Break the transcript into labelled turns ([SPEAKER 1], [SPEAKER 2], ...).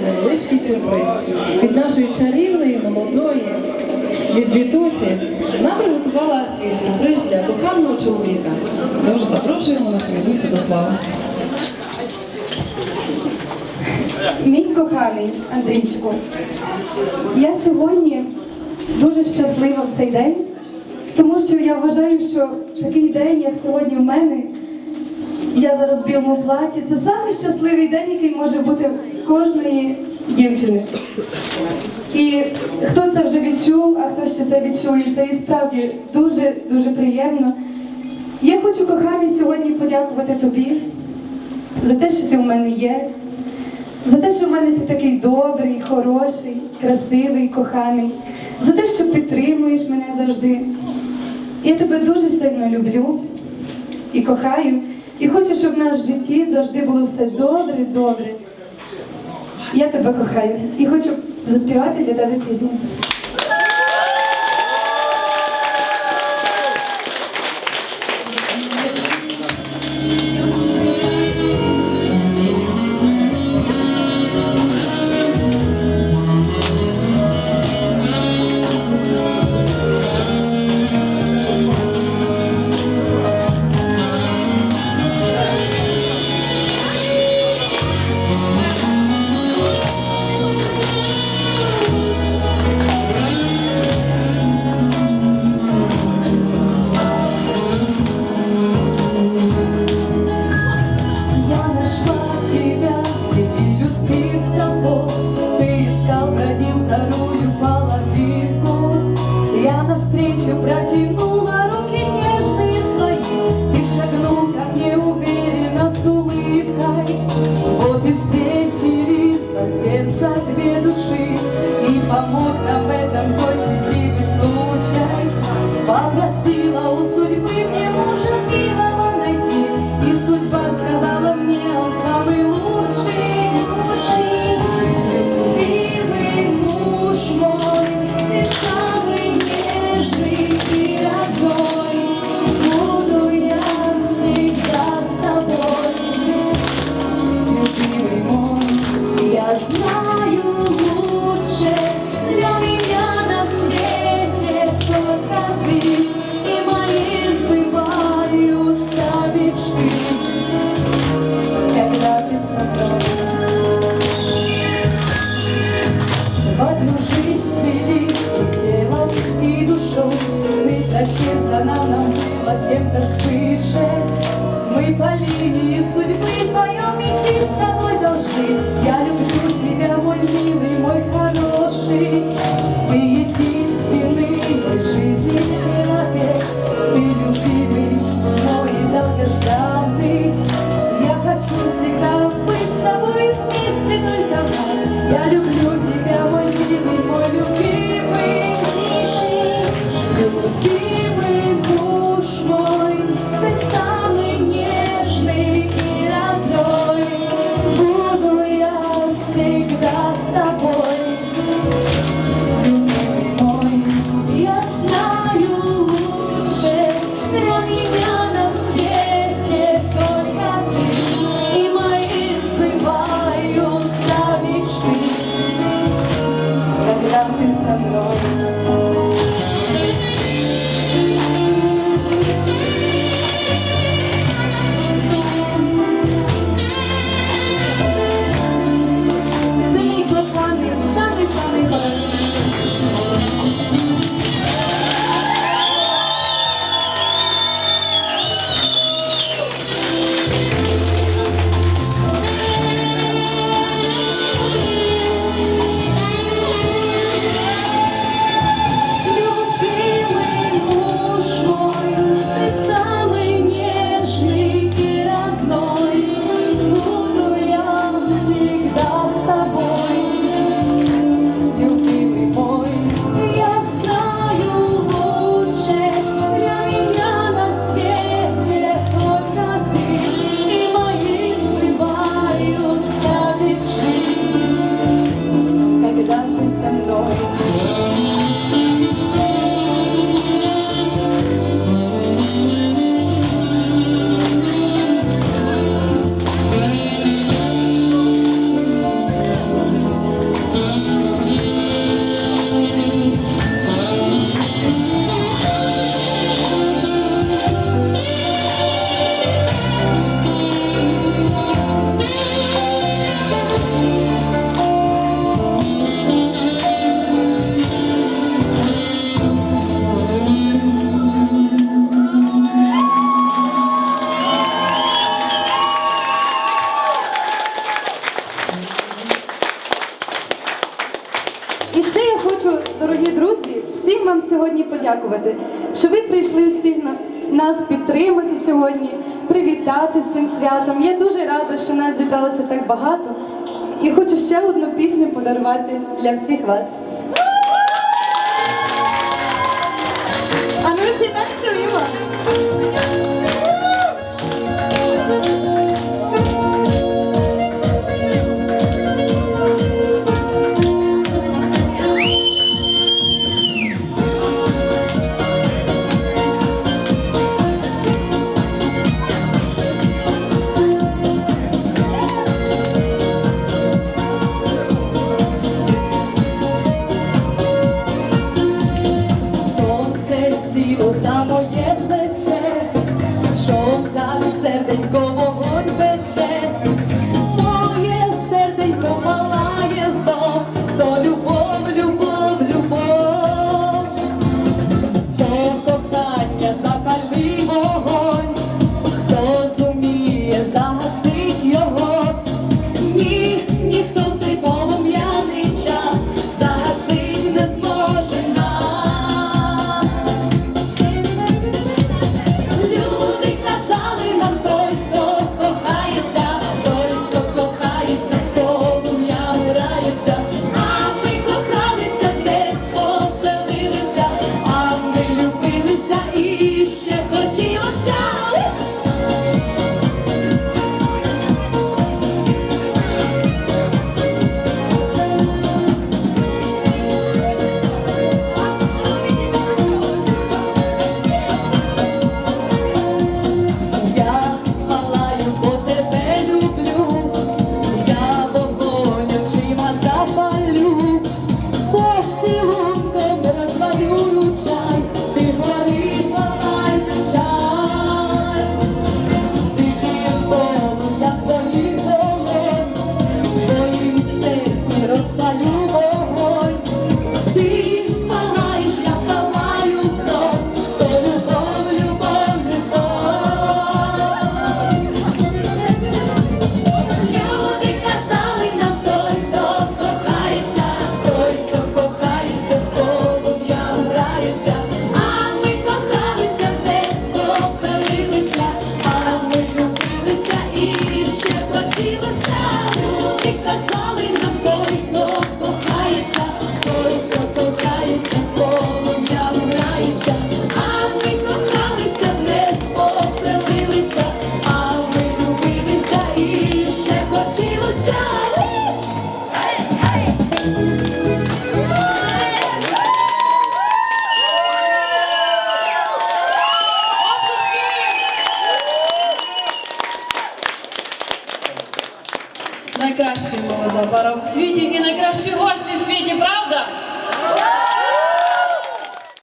[SPEAKER 1] невеличкий сюрприз. Від нашої чарівної, молодої, від Вітусі, вона приготувала свій сюрприз для коханого чоловіка. Тож запрошуємо нашу Вітусі до слава.
[SPEAKER 2] Мій коханий Андрійчику, я сьогодні дуже щаслива в цей день, тому що я вважаю, що такий день, як сьогодні в мене, я зараз в білому платі, це самий щасливий день, який може бути кожної дівчини. І хто це вже відчув, а хто ще це відчує, це і справді дуже дуже приємно. Я хочу, коханий, сьогодні подякувати тобі за те, що ти в мене є, за те, що в мене ти такий добрий, хороший, красивий, коханий, за те, що підтримуєш мене завжди. Я тебе дуже сильно люблю і кохаю, і хочу, щоб в нас в житті завжди було все добре, добре. Я тебе кохаю і хочу заспівати для тебе пісню.
[SPEAKER 3] была кем-то свыше. Мы по линии судьбы вдвоем идти с тобой должны. Я люблю тебя, мой милый, мой хороший.
[SPEAKER 2] І ще я хочу, дорогі друзі, всім вам сьогодні подякувати, що ви прийшли всіх нас підтримати сьогодні, привітати з цим святом. Я дуже рада, що нас зібралося так багато. І хочу ще одну пісню подарувати для всіх вас. А ми всі танцюємо.
[SPEAKER 3] Скоро в
[SPEAKER 1] світі і найкращі гості в світі, правда?